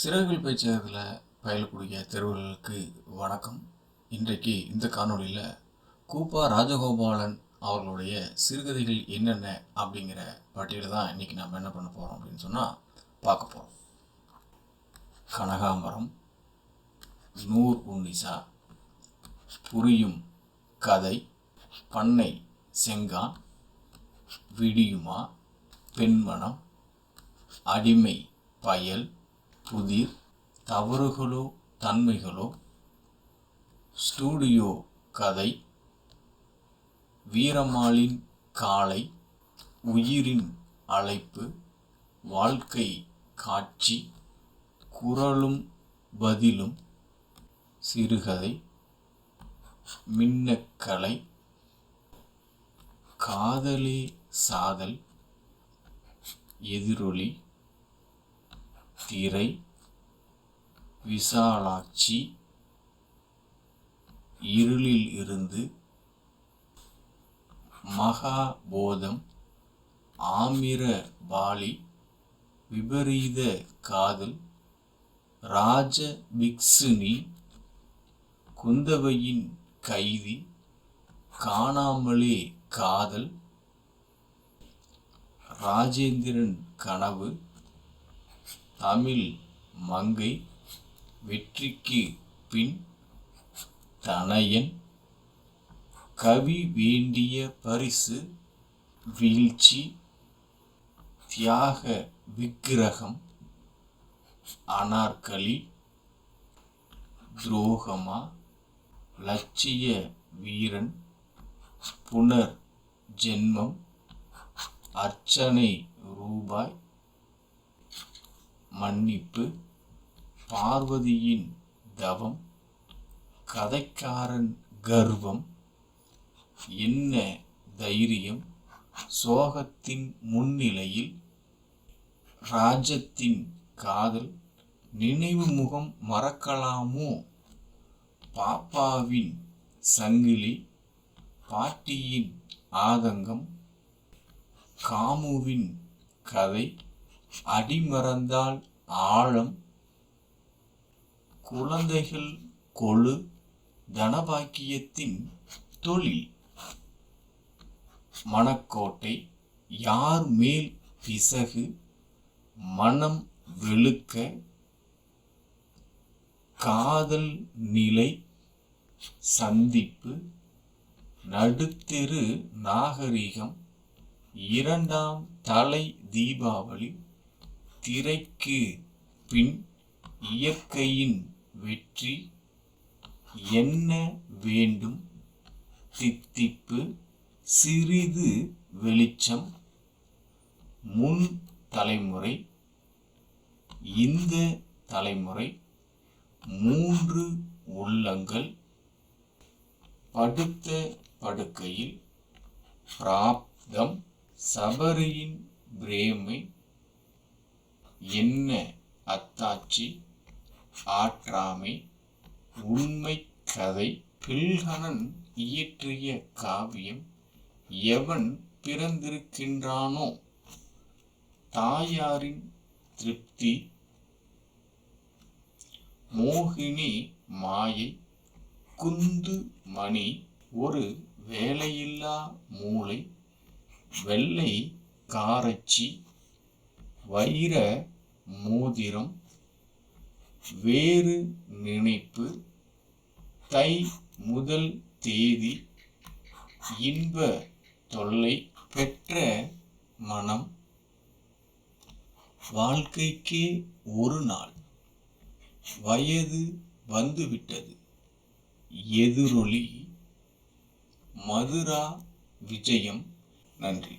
சிறகுகள் பயிற்சியகத்தில் பயிலக்கூடிய தேர்வுகளுக்கு வணக்கம். இன்றைக்கு இந்த காணொளியில் கூப்பா ராஜகோபாலன் அவர்களுடைய சிறுகதைகள் என்னென்ன அப்படிங்கிற பட்டியல் தான் இன்றைக்கி நம்ம என்ன பண்ண போகிறோம் அப்படின்னு சொன்னால் பார்க்க போகிறோம் கனகாம்பரம் நூர் உன்னிசா புரியும் கதை பண்ணை செங்கான் விடியுமா பெண்மணம் அடிமை பயல் புதிர் தவறுகளோ தன்மைகளோ ஸ்டூடியோ கதை வீரமாலின் காலை உயிரின் அழைப்பு வாழ்க்கை காட்சி குரலும் பதிலும் சிறுகதை மின்னக்கலை காதலே சாதல் எதிரொலி திரை விசாலாட்சி இருளில் இருந்து மகாபோதம் ஆமிர பாலி விபரீத காதல் ராஜ பிக்ஷுனி குந்தவையின் கைதி காணாமலே காதல் ராஜேந்திரன் கனவு தமிழ் மங்கை வெற்றிக்கு பின் தனையன் கவி வேண்டிய பரிசு வீழ்ச்சி தியாக விக்கிரகம் அனார்கலி துரோகமா லட்சிய வீரன் புனர் ஜென்மம் அர்ச்சனை ரூபாய் மன்னிப்பு. பார்வதியின் தவம் கதைக்காரன் கர்வம் என்ன தைரியம்? சோகத்தின் முன்னிலையில் ராஜத்தின் காதல் நினைவு முகம் மறக்கலாமோ? பாப்பாவின் சங்கிலி பாட்டியின் ஆதங்கம் காமுவின் கதை அடிமறந்தால் ஆழம் குழந்தைகள் கொழு தனபாக்கியத்தின் தொழில். மணக்கோட்டை யார் மேல் பிசகு மனம் வெளுக்க காதல் நிலை சந்திப்பு நடுத்தெரு நாகரிகம் இரண்டாம் தலை தீபாவளி திரைக்கு பின் இயற்கையின் வெற்றி என்ன வேண்டும்? தித்திப்பு சிறிது வெளிச்சம் முன் தலைமுறை இந்த தலைமுறை மூன்று உள்ளங்கள் படுத்த படுக்கையில் பிராப்தம் சபரியின் பிரேமை என்ன அத்தாட்சி? ஆற்றாமை உண்மை கதை பில்கணன் இயற்றிய காவியம் எவன் பிறந்திருக்கின்றானோ? தாயாரின் திருப்தி மோகினி மாயை குந்து மணி ஒரு வேலையில்லா மூளை வெள்ளை காரச்சி வைர மோதிரம் வேறு நினைப்பு தை முதல் தேதி இன்ப தொல்லை பெற்ற மனம். வாழ்க்கைக்கே ஒரு நாள் வயது வந்துவிட்டது. எதிரொலி மதுரா விஜயம். நன்றி.